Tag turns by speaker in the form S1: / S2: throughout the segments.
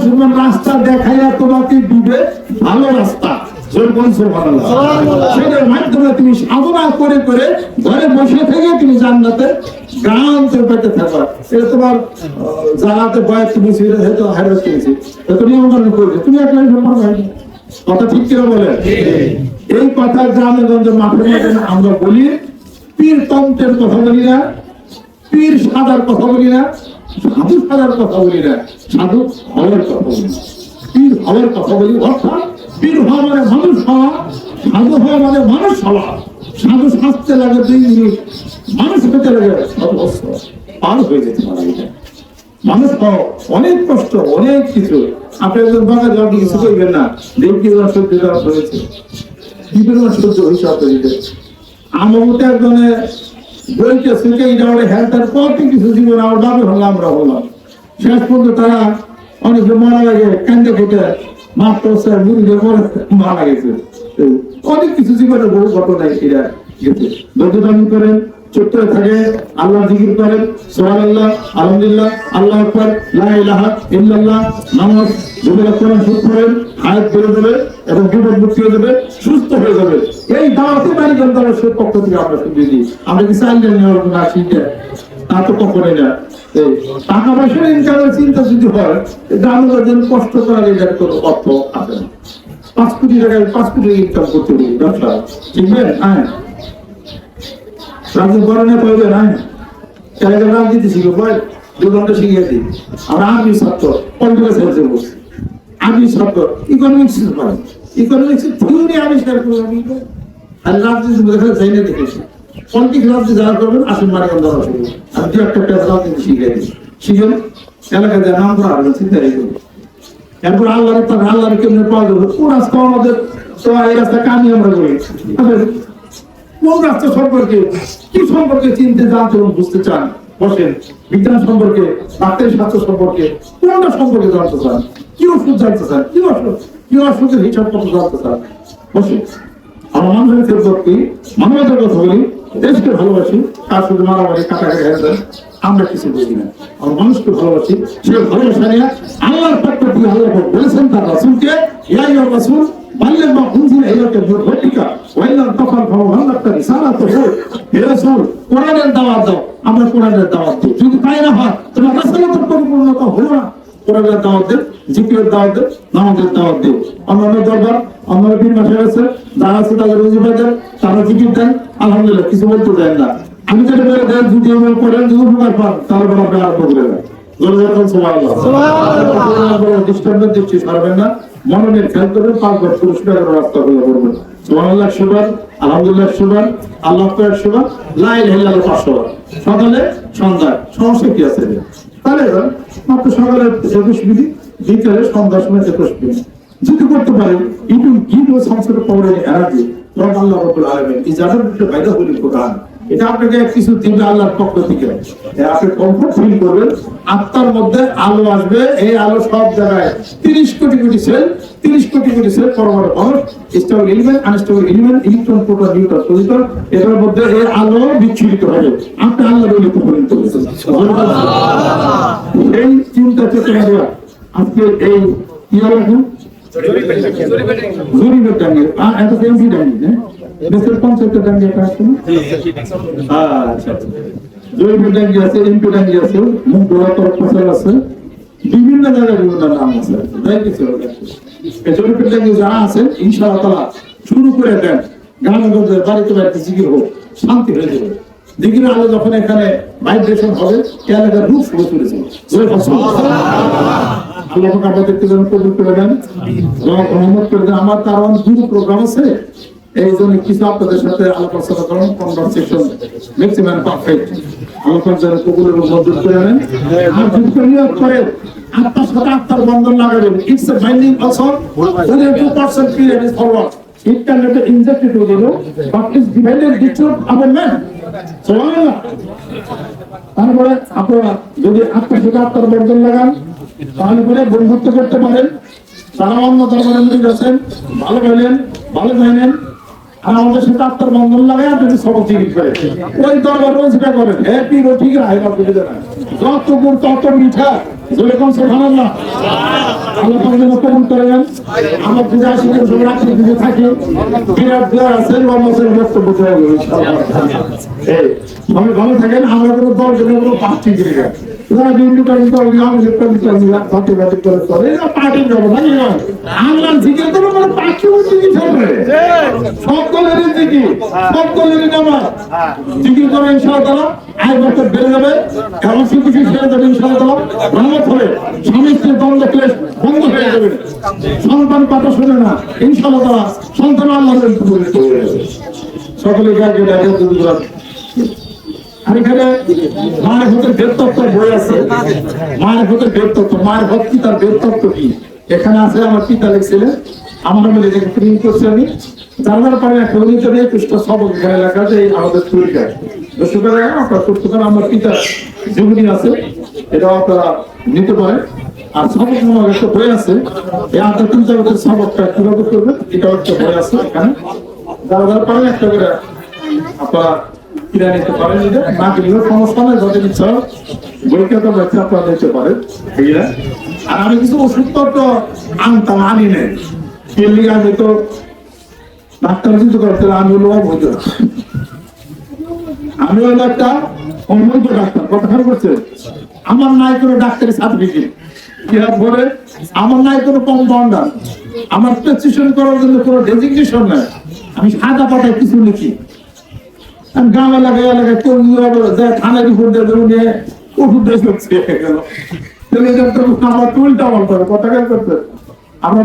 S1: মুসলমান রাস্তা দেখাইয়া তোমাকে দিবে ভালো রাস্তা। সেটার মাধ্যমে তুমি সাধনা করে করে ঘরে বসে থেকে তুমি জান্নাতে গান পেতে থাকবা এটা তোমার জানাতে বয়স তুমি ছিল হয়তো হাইরাস করেছি। তো নিয়মকরণ করেছে তুমি একলাই সম্পর্ক হয়নি কথা ঠিক কিনা বলে এই কথা গ্রামে গঞ্জে মাঠে মাঠে আমরা বলি পীর তন্ত্রের কথা বলি না পীর সাদার কথা বলি না সাধু কথা বলি না সাধু হওয়ার কথা বলি পীর হওয়ার কথা বলি, অর্থাৎ পীর হওয়া মানে মানুষ হওয়া সাধু হওয়া মানে মানুষ হওয়া। সাধু শাস্তে লাগে দুই মিনিট মানুষ হতে লাগে পার হয়ে যেতে। মানুষ অনেক কষ্ট, অনেক কিছু। আপনি একজন বাঙালি, আপনি কিছু করবেন না। দেবকি সহ্য দেওয়া হয়েছে। বিভিন্ন সহ্য আপনাদের আমার মতো একজনে বইকে সুখে এটা বলে হেলথের পরটি কিছু জীবন আমার দাবি হলো আমরা হলাম। শেষ পর্যন্ত তারা অনেকে মারা লাগে কান্দে কেটে মাত্র মুড়িদের পরে মারা গেছে। অনেক কিছু জীবনে বহু ঘটনা এরা গেছে। ধৈর্য করেন চুপ থাকে। আল্লাহ জিকির করেন সোহান আল্লাহ আলহামদুলিল্লাহ, আল্লাহ আকবর, লা ইলাহা নামাজ যেগুলো কোরআন শুরু করেন হায়াত বেড়ে দেবে এবং বিপদ মুক্তি হয়ে সুস্থ হয়ে যাবে। এই দাওয়াতে বাড়ি গ্রন্থাগার সে পক্ষ থেকে আমরা শুনতে দিই। আমরা কি চাইলে নেওয়ার না শিখে তা তো কখনোই না। টাকা পয়সা ইনকামের চিন্তা যদি হয় গ্রামের জন্য কষ্ট করার এটার কোনো অর্থ আছে না। পাঁচ কোটি টাকায় পাঁচ কোটি ইনকাম করতে পারি ব্যবসা। ঠিক হ্যাঁ। রাজনীতি করণে পাইবে না এলাকার রাজনীতি শিখে, বল দু ঘণ্টা শিখিয়ে দিই। আমরা আর্মি ছাত্র পলিটিক্যাল সায়েন্সে বসছি। আর্মি ছাত্র ইকোনমিক্স পাই ইকোনমিক্স থিওরি আবিষ্কার করে? আমি আর রাজনীতি দেখা যাই না দেখেছি পলিটিক্স রাজনীতি যারা করবেন আসুন মারি আমরা আমি দু একটা পেজ রাজনীতি শিখিয়ে দিই। শিখেন এলাকায় যা নাম করা হবে, চিন্তা রেখে এরপর আল্লাহর তার আল্লাহর কেমনে পাওয়া যাবে? রাস্তা আমাদের তো রাস্তা কামি আমরা করি কোন রাস্তা সম্পর্কে কি সম্পর্কে চিনতে জানতে এবং বুঝতে চান। বসেন, বিজ্ঞান সম্পর্কে ডাক্তারি স্বাস্থ্য সম্পর্কে, কোনটা সম্পর্কে জানতে চান? কি ওষুধ জানতে চান? কি ওষুধ? কি ওষুধের হিসাব কত জানতে চান? বসে আমরা মানুষের ক্ষেত্রে মানবতার কথা বলি, দেশকে ভালোবাসি, তার শুধু মারামারি, কাটাকাটি হেঁটে আমরা কিছু বুঝি না। আমরা মানুষকে ভালোবাসি, সে ভালোবাসা নিয়ে আল্লাহর পক্ষ থেকে আল্লাহ বলেছেন তার রাসুলকে ইয়াই রাসুল বাল্যমা উনজিল ইলাকা মিন রাব্বিকা ওয়া ইল্লা তাফাল ফা মুহাম্মাদান রিসালাতুহু হে রাসূল কোরআনের দাওয়াত দাও আমরা কোরআনের দাওয়াত দিই যদি তাই না হয় তোমার রাসূলের পরিপূর্ণতা হলো না। কোরআনের দাওয়াত দেন জিকিরের দাওয়াত দেন নামাজের দাওয়াত দেন অন্যান্য দরবার অন্যান্য পীর মাসে আছে যারা আছে তাদের রুজিফা দেন তারা জিকির দেন। আলহামদুলিল্লাহ কিছু বলতে দেন না। আমি যেটা বলে দেন যদি আমার করেন যদি উপকার পান তার উপর আপনি আরম্ভ করে দেন দরজা খান সুবহানাল্লাহ। সুবহানাল্লাহ। দৃষ্টান্ত দৃষ্টি ছাড়বেন না। মননের খেয়াল করবেন রাস্তা হয়ে পড়বেন সুবহানাল্লাহ সুবান আলহামদুলিল্লাহ সুবান আল্লাহ আকবার সুবান লা ইলাহা পাঁচশো সকালে সমস্যা কি আছে? তাহলে মাত্র সকালে একুশ মিনিট, বিকালে সময় একুশ মিনিট। যদি করতে পারেন ইট উইল গিভ আল্লাহ রাব্বুল আলামিন বাইদা হুল এটা আপনাকে কিছু দিবে আল্লাহর পক্ষ থেকে। আপনি কমফোর্ট ফিল করবেন আত্মার মধ্যে আলো আসবে এই আলো সব জায়গায়। তিরিশ কোটি কোটি সেল তিরিশ কোটি কোটি সেল পরমাণু মানুষ stable element unstable element electron proton neutron positron এটার মধ্যে এই আলো বিচ্ছুরিত হবে। আপনি আল্লাহর ওলি পরিণত হয়েছেন এই চিন্তা চেতনা দেওয়া। আজকে এই কি হলো এখন? জরিপের টাঙ্গি আ- এটা তো এমপি টাঙ্গি না দেশের কনসেপ্টের টাঙ্গি এটা আছে আচ্ছা জরিপের টাঙ্গি আছে এমপি টাঙ্গি আছে। মুখ ধোয়া তরফ আছে। বিভিন্ন জায়গায় বিভিন্ন নাম আছে। তাই কিছু হবে এই জরিপের টাঙ্গি ইনশাআল্লাহ তাআলা শুরু করে দেন। গ্রামে বাড়িতে বাড়িতে জিকির হোক শান্তি হয়ে যাবে। দিঘির আলো যখন এখানে ভাইব্রেশন হবে এলাকার রূপ শুরু করেছে আল্লাহ আমাদেরকে যেন কবুল করে দেন রহমত করে দেন। আমার কারণ দুটো প্রোগ্রাম আছে। এই জন্য কিছু আপনাদের সাথে আলোচনা করুন কনভারসেশন ম্যাক্সিমাম পারফেক্ট আলোচনা যেন এবং মঞ্জুর করে নেন। আর যদি নিয়োগ করে, আত্মার সাথে আত্মার বন্ধন লাগাবেন। It's a binding only 2% period is forward it can be injected to you but is divided between our men তারপরে আপনারা যদি আত্মার সাথে আত্মার বন্ধন লাগান, তাহলে করে বন্ধুত্ব করতে পারেন। তারা অন্য দরবারে মিলে গেছেন ভালো পেলেন ভালো পাইলেন আর আমাদের সাথে আত্মার লাগাই আপনি সবক জিজ্ঞেস করে? মিঠা। যেরকম সেখানে না আল্লাহ পাক যেন কবুল করেন আমার পূজা আসলে সব রাত্রি পুজো থাকে। ভালো থাকেন আমরা কোনো দল জন্য কোনো করি না। যারা বিন্দু কাজ দল আমাদের কবিতা পার্টি পার্টি করে করে এরা পার্টি যাব না। আমরা জিজ্ঞেস করব মানে পার্টি উঠে চলবে সব দলেরই জিকি সব দলেরই নামাজ জিকির করে ইনশাআল্লাহ, আয় বছর বেড়ে যাবে। এবং কিছু ছেড়ে যাবে ইনশাআল্লাহ রহমত হবে। স্বামী স্ত্রীর দ্বন্দ্ব ক্লেশ বন্ধ হয়ে যাবে। সন্তান কথা শুনে না। ইনশাআল্লাহ সন্তান আল্লাহ সকলে গায়ে গায়ে আর এখানে মায়ের ভূতের বেদতত্ত্ব বই আছে। মায়ের ভূতের বেদতত্ত্ব, মায়ের ভক্তি তার বেদতত্ত্ব কি? এখানে আছে আমার পিতা লিখছিলেন, আমরা মিলে দেখে প্রিন্ট করছি আমি জানার পরে উনিত নিয়ে পৃষ্ঠ সবক এখানে লেখা এই আমাদের তরিকা সুতরাং আপনার সুতরাং আমার পিতার জীবনী আছে, এটাও আপনারা নিতে পারেন। আর সবক নামক একটা বই আছে, এই আধ্যাত্মিক জগতের সবকটা কীভাবে করবেন, এটাও একটা বই আছে এখানে। যারা পারেন একটা করে আপনারা কিনে নিতে পারেন না তো আপনারা নিতে পারেন এইরা আর আমি কিছু ওষুধপত্র আনতাম, আনি নেই। আমি তো ডাক্তার কিন্তু করতে আমি আমি হলো একটা অবৈধ ডাক্তার। করছে? আমার নাই কোনো ডাক্তারের সার্টিফিকেট বলে, আমার নাই কোনো কম্পাউন্ডার আমার প্রেসক্রিপশন করার জন্য কোনো ডেজিগনেশন নাই। আমি সাদা পাতায় কিছু লিখি। গ্রাম এলাকায় যায় রিপোর্ট দিয়ে নিয়ে ওষুধ এটা তো আমার করে, কথা কেন করতে আমরা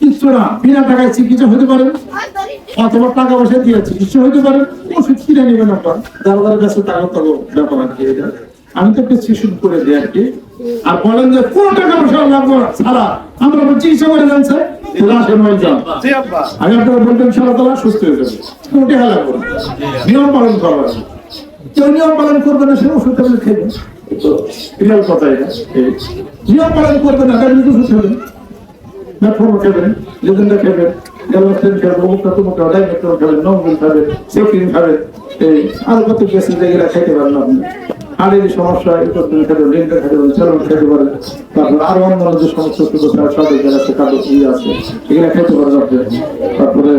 S1: কিচ্ছু না, বিনা টাকায় চিকিৎসা হতে পারে। অথবা টাকা পয়সা দিয়ে চিকিৎসা হতে পারে। ওষুধ কিনে নেবেন আপনার যারা কাছে টাকা তবে ব্যাপার আর কি। আমি তো প্রেসক্রিপশন করে দিই আর কি। আর বলেন যে, কোন টাকা পয়সা লাগবে ছাড়া। আমরা চিকিৎসা করে দেন আমি আপনারা সারা সুস্থ হয়ে যাবে। হেলা নিয়ম পালন কেউ নিয়ম পালন করবে না সে ওষুধ আপনি খেবেন রিয়াল কথা এটা। নিয়ম পালন করবে না তাহলে কিন্তু সুস্থ হবেন মেট্রোমো খাবেন লেজেন্ডা খাবেন গ্যালাক্সিন খাবেন অমুকটা তমুকটা ডাই মেট্রো নমগুল খাবেন সেফিন খাবেন এই আরও কত গেছে যেগুলা খাইতে পারেন আপনি। হাড়ের সমস্যা চালন খাইতে তারপর আরও অন্য যে সমস্ত সুবিধা সাথে যারা আছে ইয়ে এগুলা খাইতে পারেন তারপরে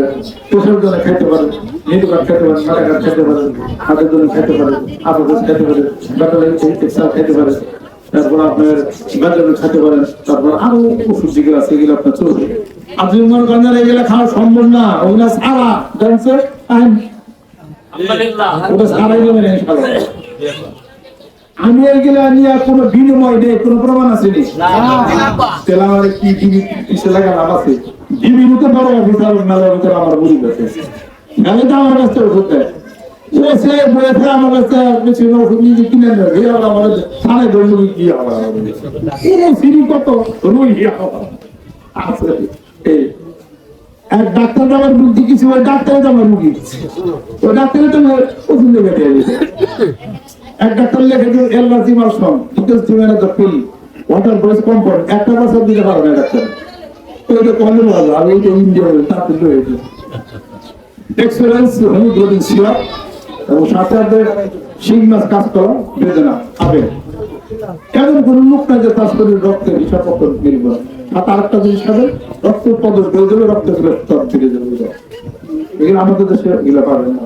S1: পেশার জন্য হাতের পারেন ব্যাটারি এক্সা খাইতে তারপর আপনার গাজর খেতে পারেন তারপর আরও ওষুধ যেগুলো আছে এগুলো আপনার চলবে। আপনি মনে করেন এগুলো খাওয়া সম্ভব না ওগুলো সারা জানছে আইন। ওটা সারাই দেবেন ইনশাআল্লাহ। আমি এগুলা নিয়ে কোনো বিনিময় নেই কোনো প্রমাণ আছে নি তেলা আমার কি লাগা লাভ আছে? ডিবি নিতে পারো অফিসার মেলার ভিতরে আমার বুড়ি গেছে আমি তো আমার কাছে ওষুধ দেয়। সে বয়ে আমার কাছে বেশি ওষুধ নিয়ে কিনে নেবে। আমার থানায় ধরলে কি হবে পুরো সিঁড়ি কত রুই আছে। এই এক ডাক্তার আমার বুদ্ধি কিছু ডাক্তারের আমার রুগী। ওই তো ওষুধ লেগে দিয়ে দিয়েছে। এক ডাক্তার লেখে যে allergy to manage the pill water একটা বছর দিতে পারবে না ডাক্তার কিন্তু হয়েছে সিরাপ এবং সাথে সাথে শিং মাছ কাজ করা বেদনা আবেগ এমন কোন লোক যে তার শরীর রক্তের হিসাব পত্র নির্ভ আর তার একটা জিনিস খাবে রক্ত পদর বেড়ে যাবে রক্তগুলো ফিরে যাবে। এগুলো আমাদের দেশে এগুলো পাবেন না।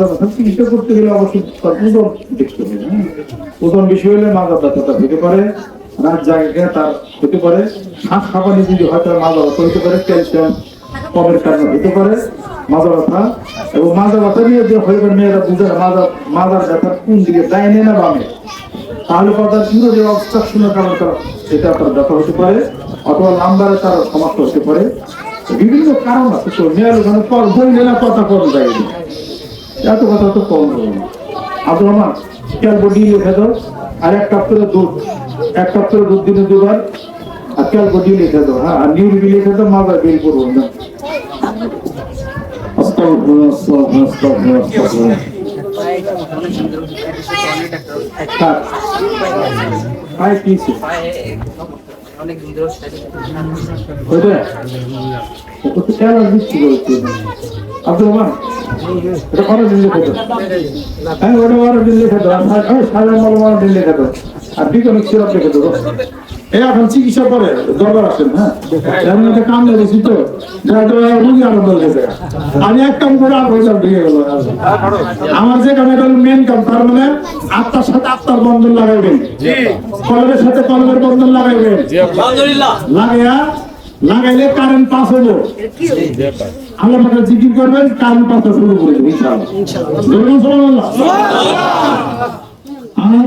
S1: ব্যথা চিকিৎসা করতে গেলে অবশ্যই ওজন বেশি হলে মাজা ব্যথাটা হতে পারে রাত জায়গায় তার হতে পারে শ্বাস খাবানি যদি হয় তার মাজা ব্যথা হতে পারে ক্যালসিয়াম কমের কারণে হতে পারে মাজা ব্যথা। এবং মাজা ব্যথা নিয়ে যে হয়ে মেয়েরা বুঝে না মাজা মাজার ব্যথা কোন দিকে ডাইনে না বামে। তাহলে কথার ইউরোজের অবস্ট্রাকশনের কারণে তার এটা তার ব্যথা হতে পারে, অথবা লাম্বারে তার সমস্যা হতে পারে। বিভিন্ন কারণ আছে, তো মেয়ের ওখানে পর বই নেলা কথা কম যায় এত কথা তো কম হবে না। আব্দুল রহমান ক্যালবো ডি লিখে দাও। আর এক কাপ করে দুধ। এক কাপ করে দুধ দিনে দুবার আর ক্যালবো ডি লিখে দাও হ্যাঁ? আর নিউ ডি লিখে দাও মাথা বের করব না। আব্দুল রহমান, দিন লিখে হ্যাঁ, ওটা লিখে দাও। আর সা- ওই সাড়ে আর বিকনিক সিরাপ লিখে দেবো এই এখন চিকিৎসা করে দরবার আসেন হ্যাঁ? যেমন একটা কাম লেগেছি তো রুগী হয়েছে আমি এক কাম করে আর পয়সা ঢুকে গেল আমার যে কাম এটা মেন কাম তার মানে আত্মার সাথে আত্মার বন্ধন লাগাইবেন। কলমের সাথে কলমের বন্ধন লাগাইবেন। লাগাইয়া লাগাইলে কারেন্ট পাস হলো আল্লাহ পাকে জিকির করবেন কারেন্ট পাস শুরু করে দেবেন ইনশাআল্লাহ। বলুন আর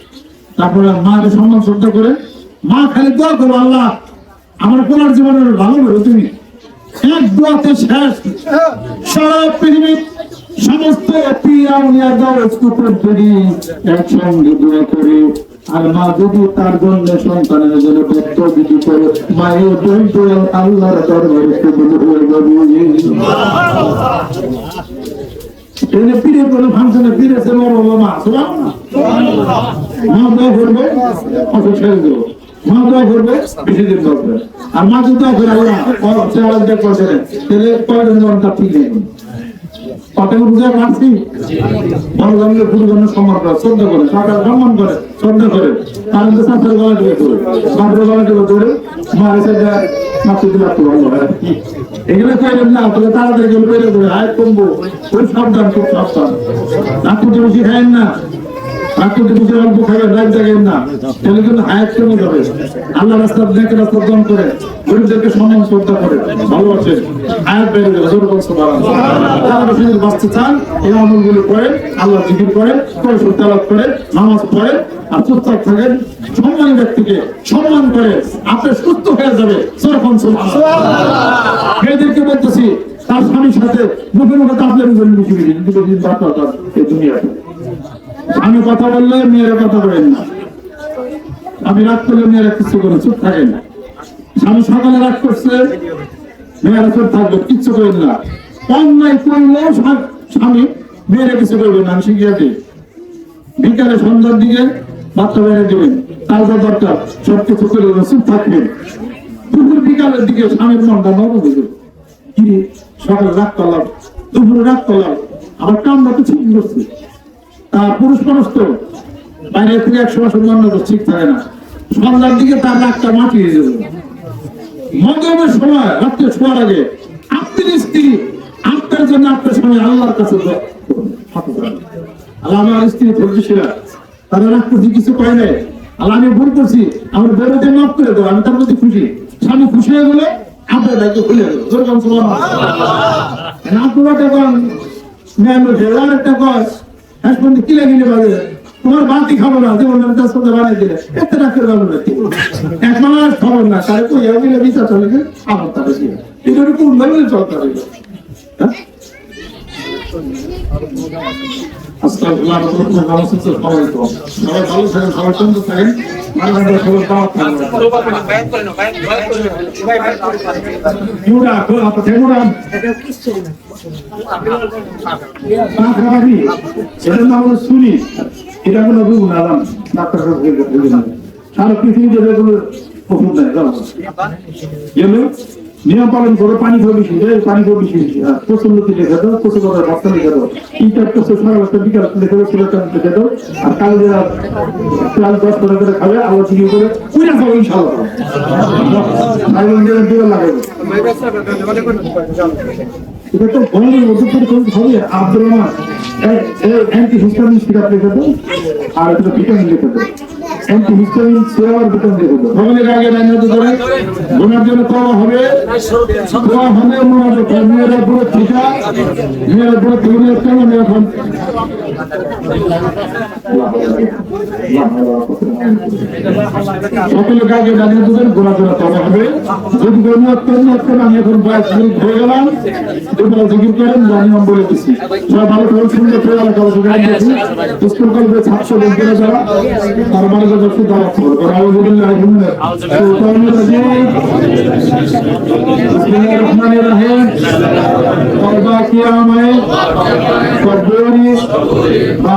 S1: তারপরে মাকে সম্মান শ্রদ্ধা করে, মা খালি দোয়া করো আল্লাহ, আমার পুনর জীবনের ভালো করো তুমি। এক দোয়াতে শেষ। সারা পৃথিবীর সমস্ত একসঙ্গে দোয়া করে। আর মা যদি তার জন্য সন্তানের জন্য ব্যক্ত যদি করে, মায়ের দন্ত আল্লাহর দরবারে কবুল হয়ে যাবে। এনে পীরের কোনো ফাংশনে পীরে সে বড় হলো মা, সুবহানাল্লাহ। মা করবে অসুখ ছেড়ে দেবো। মা করবে, বেশি দিন আর মা যদি করে, আল্লাহ করছে তাহলে কয়জন মনটা ঠিক পাঠাকে বুঝে পারছি বড় জন্মের গুরুজনের সম্মান করে, শ্রদ্ধা করে, সরকার সম্মান করে, শ্রদ্ধা করে, তার মধ্যে সাঁতার গলা টিকে করে সাঁতার গলা টিকে করে মারে ভালো এগুলো কইলেন না তবে তাড়াতাড়ি গেলে বেড়ে করে আয় কমবো। ওই সাবধান, খুব সাবধান। রাত্রি বেশি খাইেন না। রাত্রি বেশি অল্প খাবেন রাত জাগেন না। তাহলে কিন্তু যাবে আল্লাহ রাস্তা দেখে করে করে নামাজ পড়েন, আর চুপচাপ থাকেন, সম্মানী ব্যক্তিকে সম্মান করে, আপনি সুস্থ হয়ে যাবে সরপঞ্চ মেয়েদেরকে বলতেছি, তার স্বামীর সাথে মুখে মুখে তাপলেন জন্য দিন এই দুনিয়াতে। আমি কথা বললে মেয়েরা কথা বলেন না। আমি রাগ করলে মেয়েরা কিছু করে, চুপ থাকেন। স্বামী সকালে রাগ করছে, মেয়েরা চুপ থাকবে, কিচ্ছু করেন না। অন্যায় করলেও স্বামী মেয়েরা কিছু করবে না, আমি শিখিয়ে দিই। বিকালে সন্ধ্যার দিকে বাচ্চা বেড়ে দেবেন। তার যা দরকার সব কিছু করে চুপ থাকবেন। দুপুর বিকালের দিকে স্বামীর মনটা নরম হয়ে। কি সকালে রাগ করলাম, দুপুরে রাগ করলাম আমার কামটা তো ঠিক করছে পুরুষ মানুষ তো। বাইরে থেকে এক সময় সম্মান ঠিক থাকে না। সন্ধ্যার দিকে তার রাগটা মাটিয়ে যাবে মগমের সময় রাত্রে শোয়ার আগে আপনার স্ত্রী আপনার জন্য আপনার স্বামী আল্লাহর কাছে। আল্লাহ আমার স্ত্রী ধৈর্যশীলা তারা রাগ করছি কিছু পাই নাই। আল্লাহ আমি ভুল করছি। আমার বেরোতে মাফ করে দেবো আমি তার প্রতি খুশি। স্বামী খুশি হয়ে গেলে আপনার দায়িত্ব খুলে দেবো। যেরকম আপনার একটা কস হাসপাতাল কি কিনে বাজে তোমার বাতি খাব না যে তার সাথে বানাই দিলে এত রাখতে যাব না এক মাস খবর না, তাহলে কই, আমি বিচার চলে আমার তাহলে এটা কোন ধরনের চলতে হবে হ্যাঁ? ইলাইহি সবাই সবাই ভালো থাকেন সবাই সুন্দর থাকেন মানবতার সবার দাওয়াত থাকবে
S2: বায়ান করে নাও বায়ান বায়ান করে নাও
S1: Yura, apa temura? Pakrabi, এটা নাম হলো সুনি এটা কোনো বুঝব না ডাক্তার সারা পৃথিবীতে ওষুধ গেল নিয়ম পালন করো, পানি বেশি রে পানি বেশি হ্যাঁ প্রচণ্ড লিখে দাও প্রচুর কথা বস্তা লিখে দাও। তিনটা প্রচুর সারা বিকাল লিখে দাও লিখে দাও। আর কাল কাল দশ করে করে খাবে, আবার চিনি করে খাব দিকে লাগাবো। এটা তো গরমের মধ্যে করে করতে হবে? Abdul Rahman antihistamine syrup লিখে দাও, আর একটা ভিটামিন লিখে দাও। ভিটামিন লিখে দাও ভগবানের আগে গোনার জন্য হবে খাওয়া হবে হবে মেয়েরা পুরো ঠিকা, মেয়েরা পুরো তৈরি কেন মেয়েরা খান সকলের কাছে জানিয়ে দেবেন খাওয়া হবে। যদি গোনা তৈরি করতে আমি এখন বয়স হয়ে গেলাম। তোমরা জিজ্ঞেস করেন আমি বলে দিচ্ছি। সবাই ভালো করে করে এলাকা আছে স্কুল কলেজে ছাত্র যারা, তার মানে যারা একটু দাওয়াত আলহামদুলিল্লাহ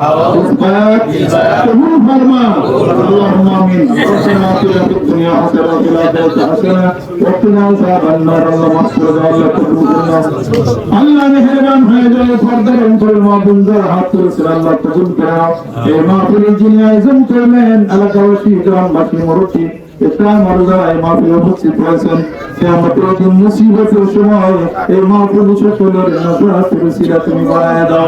S1: عوف إثبات قبول فرما اللهم آمين ربنا آتنا في الدنيا حسنة وفي الآخرة حسنة وقنا عذاب النار اللهم اغفر لنا قلوبنا الله مهربان হয়ে যায় সর্দার অঞ্চল মাহবুবদের হাত তুলেছেন আল্লাহ কবুল করা এই মাহফিলের যিনি আয়োজন করলেন এলাকাবাসী গ্রামবাসী মুরব্বী মর্যাদা এই মাহফিলে উপস্থিত হয়েছেন। আমাদের এই মুসিবতের সময় এই মাহফিল সকলের নজর তুলসিরা তুমি বাড়ায় দাও।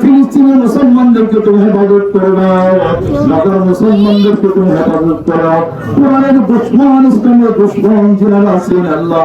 S1: ফিলিস্তিনের মুসলমানদেরকে তুমি হেফাজত করে দাও নগর মুসলমানদেরকে তুমি হেফাজত করে। কোরআনের দুশ্মন ইসলামের দুশ্মন আল্লাহ।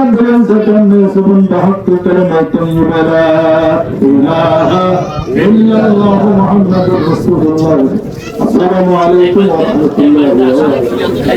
S1: العزه عما يصفون بحق كلمه لا اله الا الله محمد رسول الله السلام عليكم ورحمه الله وبركاته